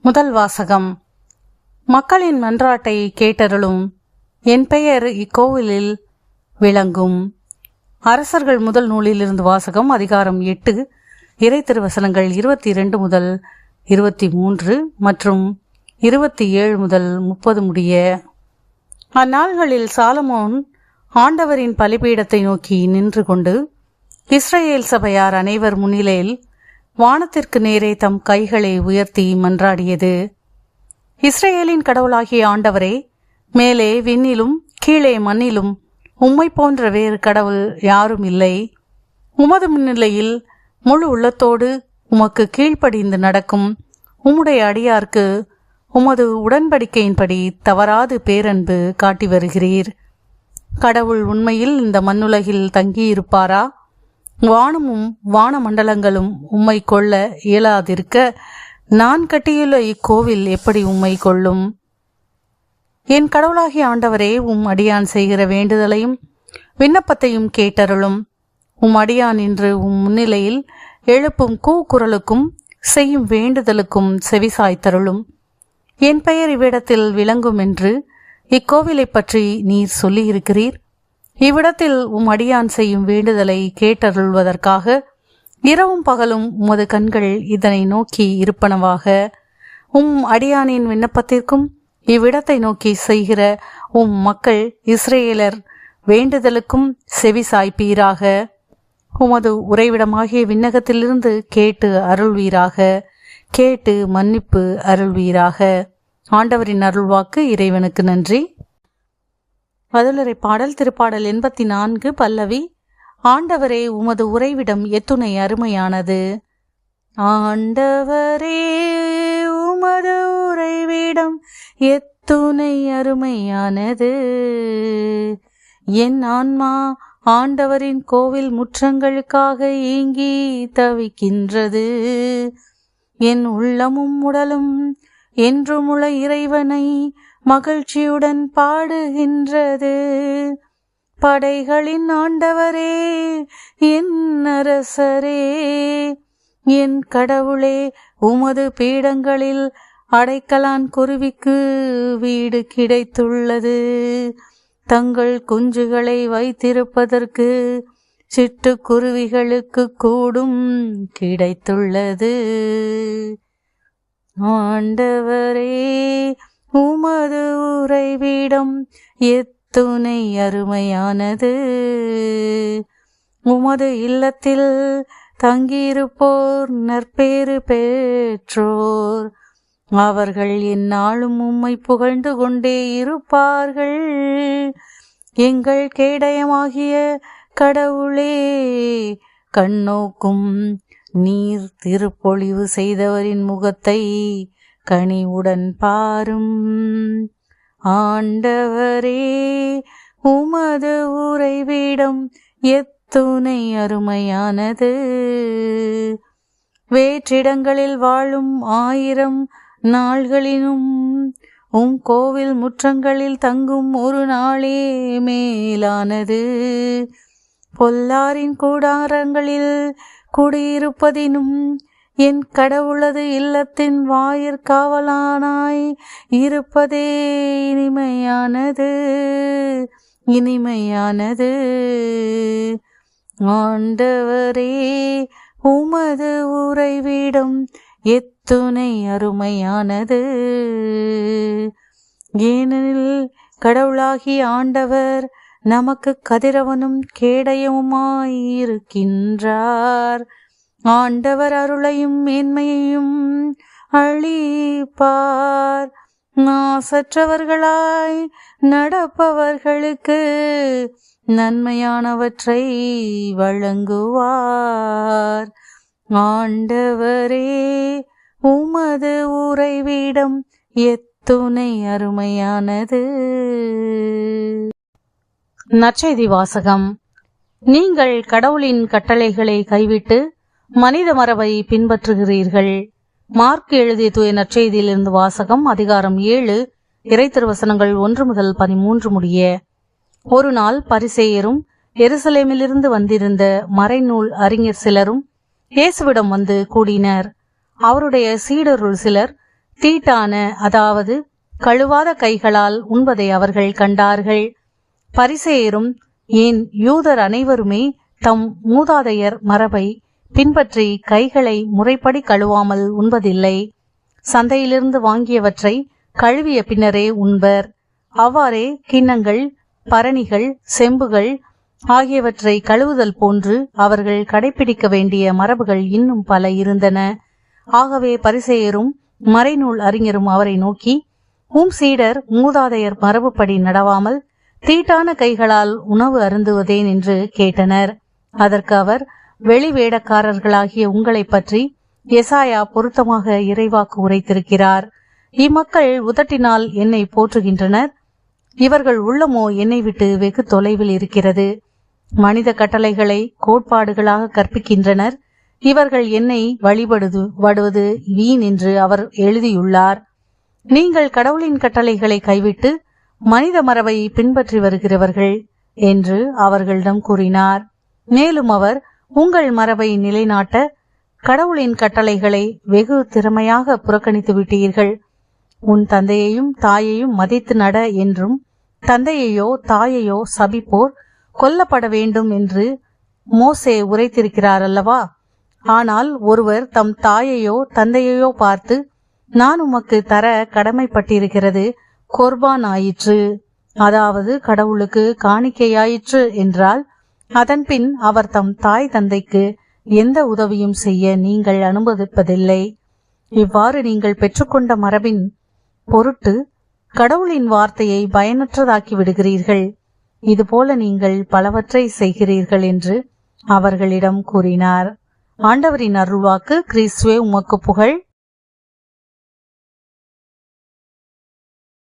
முதல் வாசகம். மக்களின் மன்றாட்டை கேட்டருளும் என் பெயர் இக்கோவிலில் விளங்கும். அரசர்கள் முதல் நூலிலிருந்து வாசகம் அதிகாரம் எட்டு இறை திருவசனங்கள் இருபத்தி இரண்டு முதல் இருபத்தி மூன்று மற்றும் இருபத்தி ஏழு முதல் முப்பது முடிய. அந்நாள்களில் சாலமோன் ஆண்டவரின் பலிபீடத்தை நோக்கி நின்று கொண்டு இஸ்ரேல் சபையார் அனைவர் முன்னிலையில் வானத்திற்கு நேரே தம் கைகளை உயர்த்தி மன்றாடியது. இஸ்ரேலின் கடவுளாகிய ஆண்டவரே மேலே விண்ணிலும் கீழே மண்ணிலும் உம்மை போன்ற வேறு கடவுள் யாரும் இல்லை. உமது முன்னிலையில் முழு உள்ளத்தோடு உமக்கு கீழ்ப்படிந்து நடக்கும் உம்முடைய அடியார்க்கு உமது உடன்படிக்கையின்படி தவறாது பேரன்பு காட்டி வருகிறீர். கடவுள் உண்மையில் இந்த மண்ணுலகில் தங்கியிருப்பாரா? வானமும் வான மண்டலங்களும் உம்மை கொள்ள இயலாதிருக்க நான் கட்டியுள்ள இக்கோவில் எப்படி உம்மை கொள்ளும்? என் கடவுளாகிய ஆண்டவரே உம் அடியான் செய்கிற வேண்டுதலையும் விண்ணப்பத்தையும் கேட்டருளும். உம் அடியான் இன்று உம் முன்னிலையில் எழுப்பும் கூக்குரலுக்கும் செய்யும் வேண்டுதலுக்கும் செவிசாய்த்தருளும். என் பெயர் இவ்விடத்தில் விளங்கும் என்று இக்கோவிலைப் பற்றி நீர் சொல்லியிருக்கிறீர். இவ்விடத்தில் உம் அடியான் செய்யும் வேண்டுதலை கேட்டருள்வதற்காக இரவும் பகலும் உமது கண்கள் இதனை நோக்கி இருப்பனவாக. உம் அடியானின் விண்ணப்பத்திற்கும் இவ்விடத்தை நோக்கி செய்கிற உம் மக்கள் இஸ்ரேலர் வேண்டுதலுக்கும் செவி சாய்ப்பீராக. உமது உறைவிடமாகிய விண்ணகத்திலிருந்து கேட்டு அருள்வீராக. கேட்டு மன்னிப்பு அருள்வீராக. ஆண்டவரின் அருள்வாக்கு இறைவனுக்கு நன்றி. பதிலுரை பாடல் திருப்பாடல் எண்பத்தி நான்கு பல்லவி ஆண்டவரே உமது உறைவிடம் எத்துணை அருமையானது. ஆண்டவரே உமது உறைவிடம் எத்துணை அருமையானது. என் ஆன்மா ஆண்டவரின் கோவில் முற்றங்களுக்காக ஏங்கி தவிக்கின்றது. என் உள்ளமும் உடலும் என்றுமுள்ள இறைவனை மகிழ்ச்சியுடன் பாடுகின்றது. படைகளின் ஆண்டவரே என் அரசரே என் கடவுளே உமது பீடங்களில் அடைக்கலான் குருவிக்கு வீடு கிடைத்துள்ளது. தங்கள் குஞ்சுகளை வைத்திருப்பதற்கு சிட்டுக்குருவிகளுக்கு கூடும் கிடைத்துள்ளது. ஆண்டவரே உமது உறைவிடம் எத்துணை அருமையானது. உமது இல்லத்தில் தங்கியிருப்போர் நற்பேறு பெற்றோர். அவர்கள் எந்நாளும் உம்மை புகழ்ந்து கொண்டே இருப்பார்கள். எங்கள் கேடயமாகிய கடவுளே கண்ணோக்கும் நீர் திருப்பொழிவு செய்தவரின் முகத்தை கனிவுடன் பாரும். ஆண்டவரே உமது உறைவிடம் எத்துணை அருமையானது. வேற்றிடங்களில் வாழும் ஆயிரம் நாள்களினும் உம் கோவில் முற்றங்களில் தங்கும் ஒரு நாளே மேலானது. பொல்லாரின் கூடாரங்களில் குடியிருப்பதினும் என் கடவுளது இல்லத்தின் வாயிற்காவலானாய் இருப்பதே இனிமையானது இனிமையானது. ஆண்டவரே உமது உறைவிடம் எத்துணை அருமையானது. ஏனெனில் கடவுளாகி ஆண்டவர் நமக்கு கதிரவனும் கேடயமுமாயிருக்கின்றார். ஆண்டவர் அருளையும் மேன்மையையும் அழிப்பார். நாசற்றவர்களாய் நடப்பவர்களுக்கு நன்மையானவற்றை வழங்குவார். ஆண்டவரே உமது உறைவிடம் எத்துணை அருமையானது. நற்செய்தி வாசகம். நீங்கள் கடவுளின் கட்டளைகளை கைவிட்டு மனித மரபை பின்பற்றுகிறீர்கள். மார்க் எழுதிய தூய நற்செய்தியிலிருந்து வாசகம் அதிகாரம் ஏழு இறைத்திருவசனங்கள் ஒன்று முதல் பதிமூன்று முடிய. ஒரு நாள் பரிசேயரும் எருசலேமிலிருந்து வந்திருந்த மறைநூல் அறிஞர் சிலரும் இயேசுவிடம் வந்து கூடினர். அவருடைய சீடருள் சிலர் தீட்டான அதாவது கழுவாத கைகளால் உண்பதை அவர்கள் கண்டார்கள். பரிசேயரும் ஏன் யூதர் அனைவருமே தம் மூதாதையர் மரபை பின்பற்றி கைகளை முறைப்படி கழுவாமல் உண்பதில்லை. சந்தையிலிருந்து வாங்கியவற்றை கழுவிய பின்னரே உண்பர். அவ்வாறே கிண்ணங்கள் பரணிகள் செம்புகள் ஆகியவற்றை கழுவுதல் போன்று அவர்கள் கடைபிடிக்க வேண்டிய மரபுகள் இன்னும் பல இருந்தன. ஆகவே பரிசெயரும் மறைநூல் அறிஞரும் அவரை நோக்கி உம் சீடர் மூதாதையர் மரபுப்படி நடவாமல் தீட்டான கைகளால் உணவு அருந்துவதேன்? என்று கேட்டனர். அதற்கு அவர் வெளி வேடக்காரர்களாகிய உங்களை பற்றி எசாயா பொருத்தமாக இறைவாக்கு உரைத்திருக்கிறார். இம்மக்கள் உதட்டினால் என்னை போற்றுகின்றனர். இவர்கள் உள்ளமோ என்னை விட்டு வெகு தொலைவில் இருக்கிறது. மனித கட்டளைகளை கோட்பாடுகளாக கற்பிக்கின்றனர். இவர்கள் என்னை வழிபடுது வடுவது வீண் என்று அவர் எழுதியுள்ளார். நீங்கள் கடவுளின் கட்டளைகளை கைவிட்டு மனித மரபை பின்பற்றி வருகிறவர்கள் என்று அவர்களிடம் கூறினார். மேலும் அவர் உங்கள் மரபை நிலைநாட்ட கடவுளின் கட்டளைகளை வெகு திறமையாக புறக்கணித்து விட்டீர்கள். உன் தந்தையையும் தாயையும் மதித்து நட என்றும் தந்தையையோ தாயையோ சபிப்போர் கொல்லப்பட வேண்டும் என்று மோசே உரைத்திருக்கிறார் அல்லவா? ஆனால் ஒருவர் தம் தாயையோ தந்தையையோ பார்த்து நான் உமக்கு தர கடமைப்பட்டிருக்கிறது கொர்பான் ஆயிற்று. அதாவது கடவுளுக்கு காணிக்கையாயிற்று என்றால் அதன்பின் அவர் தம் தாய் தந்தைக்கு எந்த உதவியும் செய்ய நீங்கள் அனுமதிப்பதில்லை. இவ்வாறு நீங்கள் பெற்றுக்கொண்ட மரபின் பொருட்டு கடவுளின் வார்த்தையை பயனற்றதாக்கி விடுகிறீர்கள். இதுபோல நீங்கள் பலவற்றை செய்கிறீர்கள் என்று அவர்களிடம் கூறினார். ஆண்டவரின் அருள்வாக்கு கிறிஸ்துவே உமக்கு புகழ்.